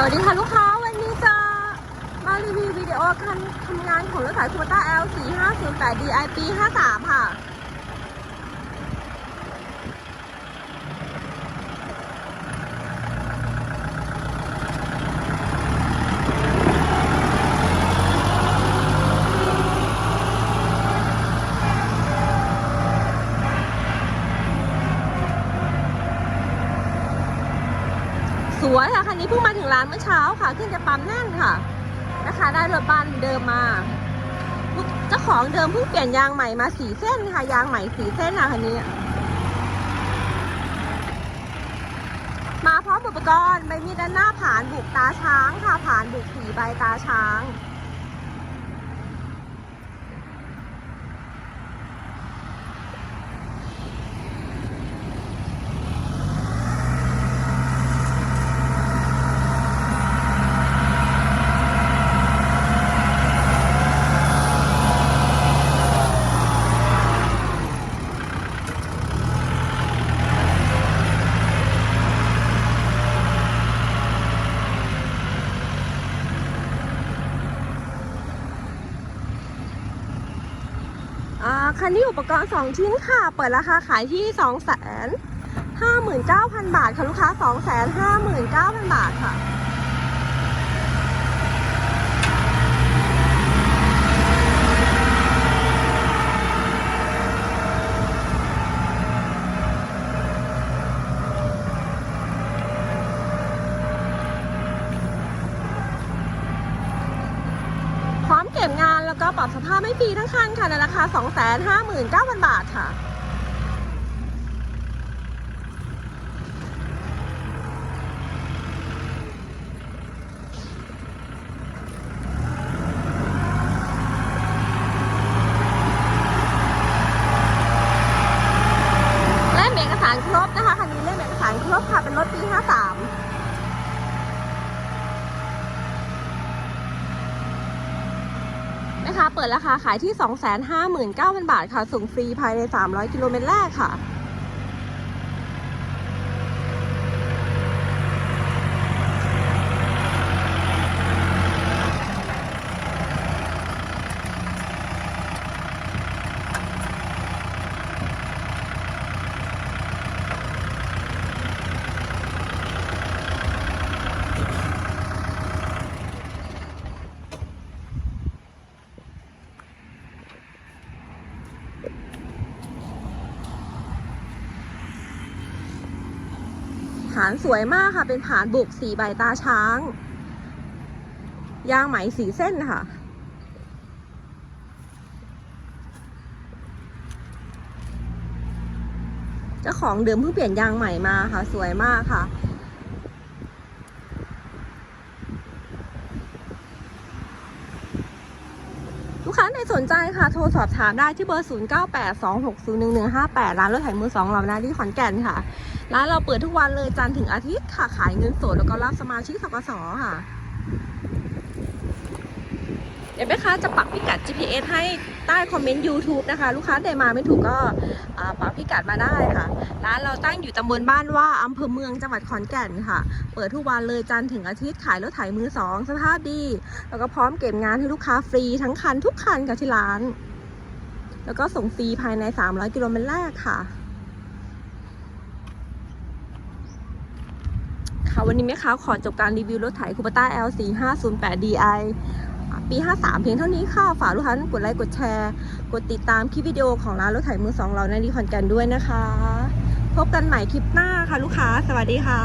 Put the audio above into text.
สวัสดีค่ะลูกค้าวันนี้จะมารีวิววิดีโอการทำงานของรถไถคูเปต้า L 4 5 0 8 DI ปี 53 ค่ะ ส วยค่ะคันนี้เพิ่งมาถึงร้านเมื่อเช้าค่ะขึ้นจะปั๊มแน่นค่ะ นะคะ ได้รถบ้านเดิมมาเจ้าของเดิมเพิ่งเปลี่ยนยางใหม่มาสีเส้นค่ะยางใหม่สีเส้นค่ะคันนี้ มาพร้อมอุปกรณ์ใบมีดด้านหน้าผ่านบุกตาช้างค่ะผ่านบุกผีใบตาช้าง อ่าคันนี้อุปกรณ์ 2 ชิ้นค่ะ เปิดราคาขายที่ 2 5 9 0 0 0 บาทค่ะลูกค้า 2 5 9 0 0 0 บาทค่ะ พร้อมเก็บงาน แล้วก็ปรับสภาพไม่ฟรีทั้งคันค่ะในราคา 259,000 บาทค่ะเล่มเอกสารครบนะคะคันนี้เล่มเอกสารครบค่ะเป็นรถปี 53 นะคะ เปิดราคาขายที่ 259,000 บาทค่ะ ส่งฟรีภายใน 300 กิโลเมตรแรกค่ะานสวยมากค่ะ เป็นฐานบุกสีใบตาช้าง ยางไหมสีเส้นค่ะ เจ้าของเดิมเพิ่งเปลี่ยนยางใหม่มาค่ะ สวยมากค่ะ ลูกค้าในสนใจค่ะ โทรสอบถามได้ที่เบอร์ 0982601158 ร้านรถไถมือสองเราหน้าที่ขอนแก่นค่ะ ร้านเราเปิดทุกวันเลยจันทร์ถึงอาทิตย์ค่ะ ขายเงินสดแล้วก็รับสมาชิกสกสค่ะ เดี๋ยวแม่ค้าจะปักพิกัด GPS ให้ใต้คอมเมนต์ YouTube นะคะ ลูกค้าใดมาไม่ถูกก็อ่าปักพิกัดมาได้ค่ะ ร้านเราตั้งอยู่ตำบลบ้านว่าอำเภอเมืองจังหวัดขอนแก่นค่ะ เปิดทุกวันเลยจันทร์ถึงอาทิตย์ขายรถไถมือสองสภาพดี แล้วก็พร้อมเก็บงานให้ลูกค้าฟรีทั้งคันทุกคันกับที่ร้าน แล้วก็ส่งฟรีภายใน 300 กิโลเมตรแรกค่ะค่ะวันนี้แม่ค้าขอจบการรีวิวรถไถคูปต้า L 4 5 0 8 DI ปี 53 เพียงเท่านี้ค่ะ ฝากลูกค้ากดไลค์ กดแชร์ กดติดตามคลิปวิดีโอของร้านรถไถมือสองเราในดีคอนกันด้วยนะคะ พบกันใหม่คลิปหน้าค่ะลูกค้า สวัสดีค่ะ